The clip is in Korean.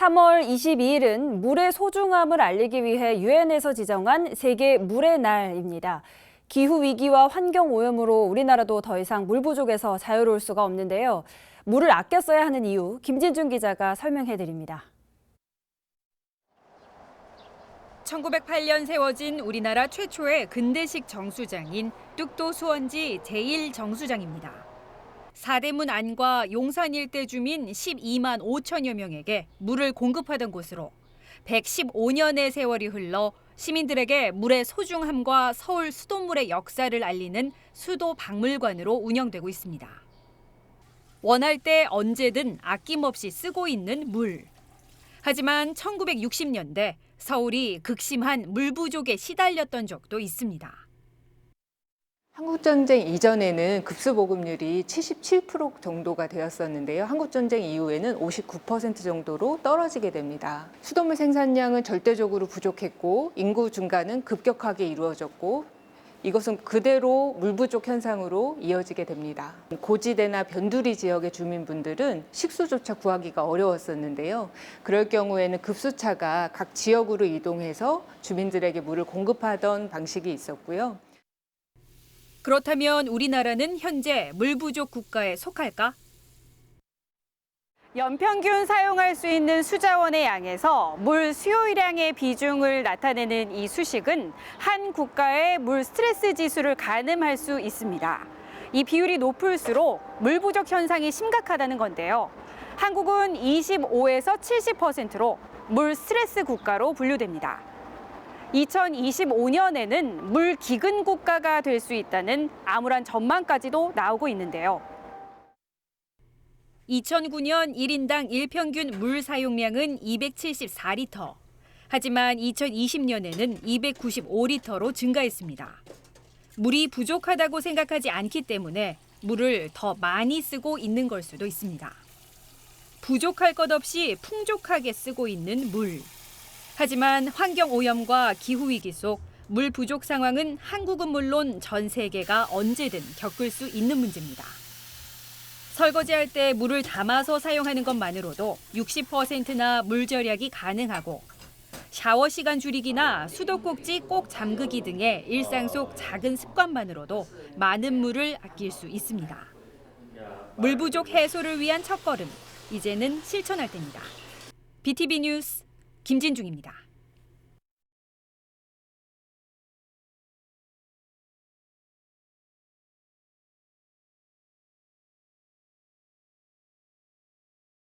3월 22일은 물의 소중함을 알리기 위해 유엔에서 지정한 세계 물의 날입니다. 기후 위기와 환경 오염으로 우리나라도 더 이상 물 부족에서 자유로울 수가 없는데요. 물을 아껴 써야 하는 이유 김진중 기자가 설명해 드립니다. 1908년 세워진 우리나라 최초의 근대식 정수장인 뚝도 수원지 제1 정수장입니다. 사대문 안과 용산 일대 주민 12만 5천여 명에게 물을 공급하던 곳으로 115년의 세월이 흘러 시민들에게 물의 소중함과 서울 수돗물의 역사를 알리는 수도 박물관으로 운영되고 있습니다. 원할 때 언제든 아낌없이 쓰고 있는 물. 하지만 1960년대 서울이 극심한 물 부족에 시달렸던 적도 있습니다. 한국전쟁 이전에는 급수 보급률이 77% 정도가 되었었는데요. 한국전쟁 이후에는 59% 정도로 떨어지게 됩니다. 수돗물 생산량은 절대적으로 부족했고 인구 증가는 급격하게 이루어졌고 이것은 그대로 물 부족 현상으로 이어지게 됩니다. 고지대나 변두리 지역의 주민분들은 식수조차 구하기가 어려웠었는데요. 그럴 경우에는 급수차가 각 지역으로 이동해서 주민들에게 물을 공급하던 방식이 있었고요. 그렇다면 우리나라는 현재 물 부족 국가에 속할까? 연평균 사용할 수 있는 수자원의 양에서 물 수요량의 비중을 나타내는 이 수식은 한 국가의 물 스트레스 지수를 가늠할 수 있습니다. 이 비율이 높을수록 물 부족 현상이 심각하다는 건데요. 한국은 25에서 70%로 물 스트레스 국가로 분류됩니다. 2025년에는 물 기근 국가가 될 수 있다는 암울한 전망까지도 나오고 있는데요. 2009년 1인당 일평균 물 사용량은 274리터. 하지만 2020년에는 295리터로 증가했습니다. 물이 부족하다고 생각하지 않기 때문에 물을 더 많이 쓰고 있는 걸 수도 있습니다. 부족할 것 없이 풍족하게 쓰고 있는 물. 하지만 환경 오염과 기후 위기 속 물 부족 상황은 한국은 물론 전 세계가 언제든 겪을 수 있는 문제입니다. 설거지할 때 물을 담아서 사용하는 것만으로도 60%나 물 절약이 가능하고 샤워 시간 줄이기나 수도꼭지 꼭 잠그기 등의 일상 속 작은 습관만으로도 많은 물을 아낄 수 있습니다. 물 부족 해소를 위한 첫걸음 이제는 실천할 때입니다. BTV 뉴스 김진중입니다.